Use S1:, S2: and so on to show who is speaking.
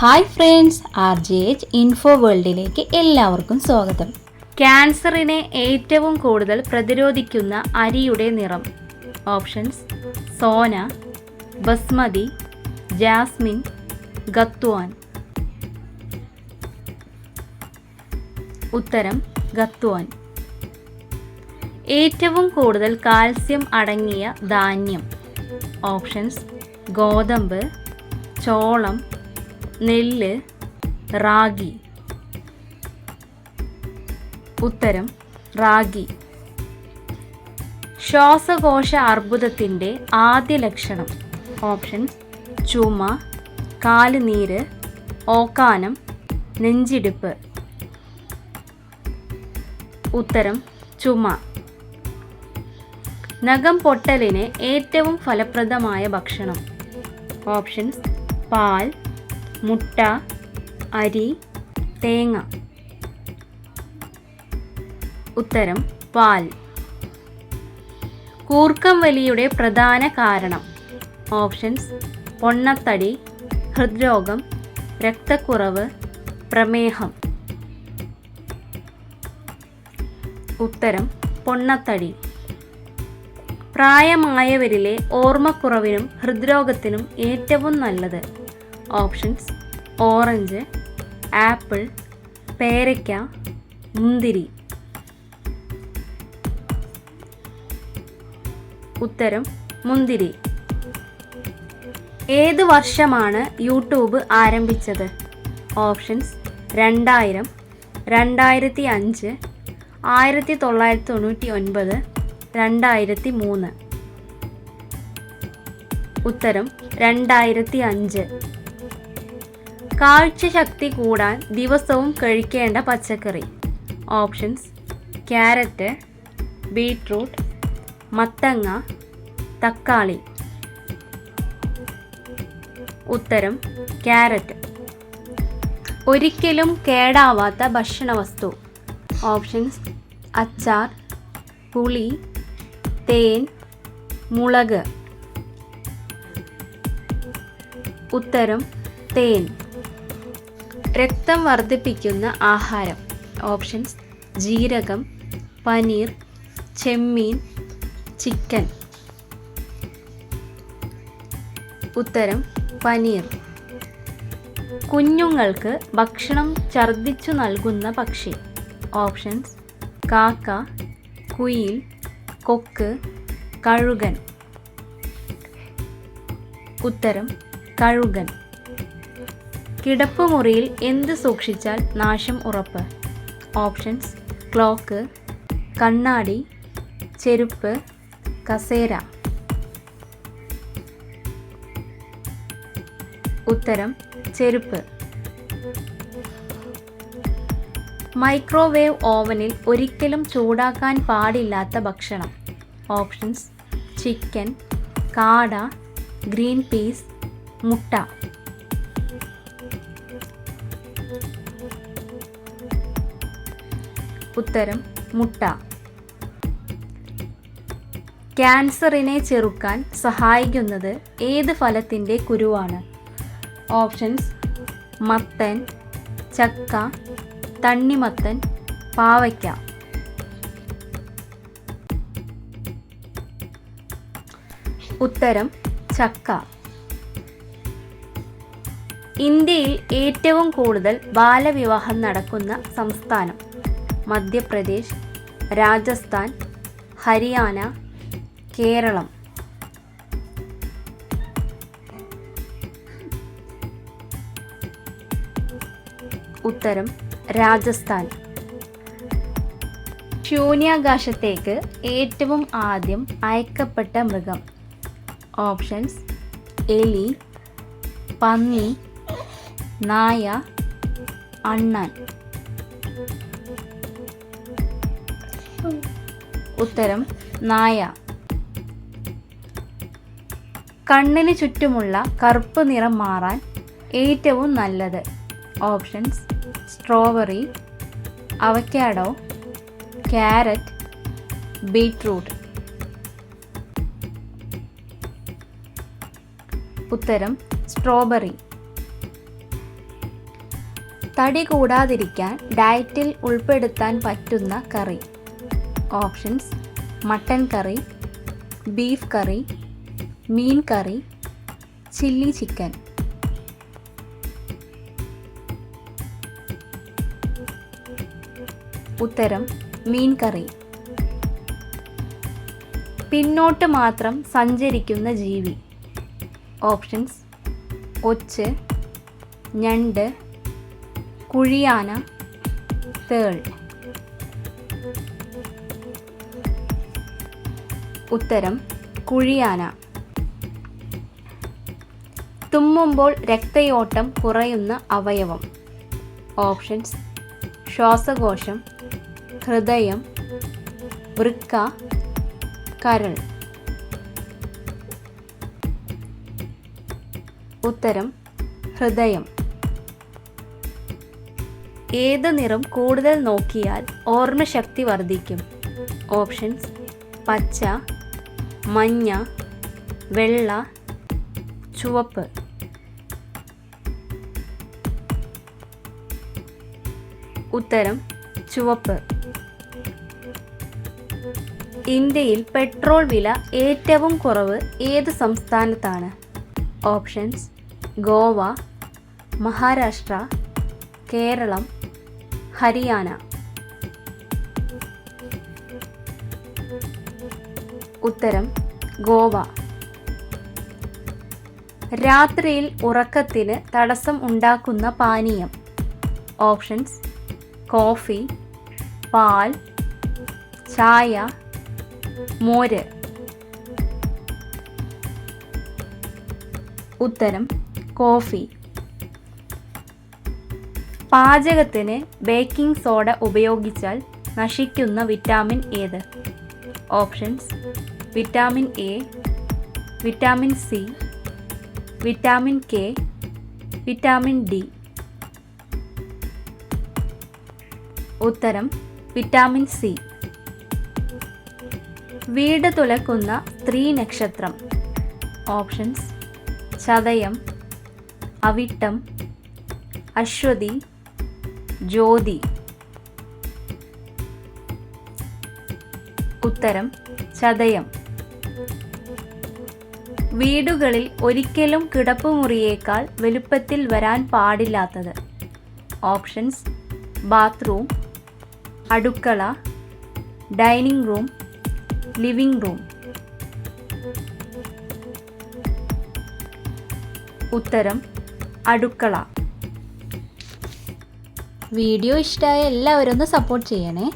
S1: Hi friends R J H info വേൾഡിലേക്ക് എല്ലാവർക്കും സ്വാഗതം.
S2: ക്യാൻസറിനെ ഏറ്റവും കൂടുതൽ പ്രതിരോധിക്കുന്ന അരിയുടെ നിറം. Options Sona basmati jasmine Gathwan. ഉത്തരം ഗത്വാൻ. ഏറ്റവും കൂടുതൽ കാൽസ്യം അടങ്ങിയ ധാന്യം. ഓപ്ഷൻസ് ഗോതമ്പ് ചോളം നെല്ല് റാഗി. ഉത്തരം റാഗി. ശ്വാസകോശ അർബുദത്തിന്റെ ആദ്യ ലക്ഷണം. ഓപ്ഷൻ ചുമ കാലുനീര് ഓക്കാനം നെഞ്ചിടിപ്പ്. ഉത്തരം ചുമ. നഖം പൊട്ടലിന് ഏറ്റവും ഫലപ്രദമായ ഭക്ഷണം. ഓപ്ഷൻസ് പാൽ മുട്ട അരി തേങ്ങ. ഉത്തരം പാൽ. കൂർക്കം വലിയുടെ പ്രധാന കാരണം. ഓപ്ഷൻസ് പൊണ്ണത്തടി ഹൃദ്രോഗം രക്തക്കുറവ് പ്രമേഹം. ഉത്തരം പൊണ്ണത്തടി. പ്രായമായവരിലെ ഓർമ്മക്കുറവിനും ഹൃദ്രോഗത്തിനും ഏറ്റവും നല്ലത്. ഓപ്ഷൻസ്. ഓറഞ്ച് ആപ്പിൾ പേരയ്ക്ക മുന്തിരി. ഉത്തരം മുന്തിരി. ഏത് വർഷമാണ് യൂട്യൂബ് ആരംഭിച്ചത്? ഓപ്ഷൻസ് രണ്ടായിരം രണ്ടായിരത്തി അഞ്ച് ആയിരത്തി തൊള്ളായിരത്തി തൊണ്ണൂറ്റി ഒൻപത് രണ്ടായിരത്തി മൂന്ന് ഉത്തരം രണ്ടായിരത്തി അഞ്ച് കാഴ്ചശക്തി കൂടാൻ ദിവസവും കഴിക്കേണ്ട പച്ചക്കറി. ഓപ്ഷൻസ് ക്യാരറ്റ് ബീട്രൂട്ട് മത്തങ്ങ തക്കാളി. ഉത്തരം ക്യാരറ്റ്. ഒരിക്കലും കേടാവാത്ത ഭക്ഷണ വസ്തു ഓപ്ഷൻസ് അച്ചാർ പുളി തേൻ മുളക്. ഉത്തരം തേൻ. രക്തം വർദ്ധിപ്പിക്കുന്ന ആഹാരം. ഓപ്ഷൻസ് ജീരകം പനീർ ചെമ്മീൻ ചിക്കൻ. ഉത്തരം പനീർ. കുഞ്ഞുങ്ങൾക്ക് ഭക്ഷണം ഛർദ്ദിച്ചു നൽകുന്ന പക്ഷി. ഓപ്ഷൻസ് കാക്ക കുയിൽ കൊക്ക് കഴുകൻ. ഉത്തരം കഴുകൻ. കിടപ്പുമുറിയിൽ എന്ത് സൂക്ഷിച്ചാൽ നാശം ഉറപ്പ്? ഓപ്ഷൻസ് ക്ലോക്ക് കണ്ണാടി ചെരുപ്പ് കസേര. ഉത്തരം ചെരുപ്പ്. മൈക്രോവേവ് ഓവനിൽ ഒരിക്കലും ചൂടാക്കാൻ പാടില്ലാത്ത ഭക്ഷണം. ഓപ്ഷൻസ് ചിക്കൻ കാട ഗ്രീൻ പീസ് മുട്ട. ഉത്തരം മുട്ട. ക്യാൻസറിനെ ചെറുക്കാൻ സഹായിക്കുന്നത് ഏത് ഫലത്തിന്റെ കുരുവാണ്? ഓപ്ഷൻസ് മത്തൻ ചക്ക തണ്ണിമത്തൻ പാവയ്ക്ക. ഉത്തരം ചക്ക. ഇന്ത്യയിൽ ഏറ്റവും കൂടുതൽ ബാലവിവാഹം നടക്കുന്ന സംസ്ഥാനം മധ്യപ്രദേശ് രാജസ്ഥാൻ ഹരിയാന കേരളം. ഉത്തരം രാജസ്ഥാൻ. ശൂന്യാകാശത്തേക്ക് ഏറ്റവും ആദ്യം അയക്കപ്പെട്ട മൃഗം. ഓപ്ഷൻസ് എലി പന്നി നായ അണ്ണാൻ. ഉത്തരം നായ. കണ്ണിന് ചുറ്റുമുള്ള കറുപ്പ് നിറം മാറാൻ ഏറ്റവും നല്ലത്. Options strawberry avocado carrot beetroot. ഉത്തരം സ്ട്രോബെറി. തടി കൂടാതിരിക്കാൻ ഡയറ്റിൽ ഉൾപ്പെടുത്താൻ പറ്റുന്ന കറി. Options mutton curry beef curry മീൻ കറി ചില്ലി ചിക്കൻ. ഉത്തരം മീൻ കറി. പിന്നോട്ട് മാത്രം സഞ്ചരിക്കുന്ന ജീവി. ഓപ്ഷൻസ് ഒച്ച് ഞണ്ട് കുഴിയാന തേൾ. ഉത്തരം കുഴിയാന. തുമ്മുമ്പോൾ രക്തയോട്ടം കുറയുന്ന അവയവം. ഓപ്ഷൻസ് ശ്വാസകോശം ഹൃദയം വൃക്ക കരൾ. ഉത്തരം ഹൃദയം. ഏത് നിറം കൂടുതൽ നോക്കിയാൽ ഓർമ്മശക്തി വർദ്ധിക്കും? ഓപ്ഷൻസ് പച്ച മഞ്ഞ വെള്ള ചുവപ്പ്. ഉത്തരം ചുവപ്പ്. ഇന്ത്യയിൽ പെട്രോൾ വില ഏറ്റവും കുറവ് ഏത് സംസ്ഥാനത്താണ്? ഓപ്ഷൻസ് ഗോവ മഹാരാഷ്ട്ര കേരളം ഹരിയാന. ഉത്തരം ഗോവ. രാത്രിയിൽ ഉറക്കത്തിന് തടസ്സം ഉണ്ടാക്കുന്ന പാനീയം. ഓപ്ഷൻസ് കോഫി പാൽ ചായ മോര്. ഉത്തരം കോഫി. പാചകത്തിന് ബേക്കിംഗ് സോഡ ഉപയോഗിച്ചാൽ നശിക്കുന്ന വിറ്റാമിൻ ഏത്? Options vitamin A vitamin C vitamin K vitamin D. ഉത്തരം വിറ്റാമിൻ സി. വീട് തുലക്കുന്ന സ്ത്രീ നക്ഷത്രം. ഓപ്ഷൻസ് ചതയം അവിട്ടം അശ്വതി ജ്യോതി. ഉത്തരം ചതയം. വീടുകളിൽ ഒരിക്കലും കിടപ്പുമുറിയേക്കാൾ വലുപ്പത്തിൽ വരാൻ പാടില്ലാത്തത്. ഓപ്ഷൻസ് ബാത്റൂം അടുക്കള ഡൈനിങ് റൂം ലിവിംഗ് റൂം. ഉത്തരം അടുക്കള.
S1: വീഡിയോ ഇഷ്ടമായ എല്ലാവരും ഒന്ന് സപ്പോർട്ട് ചെയ്യണേ.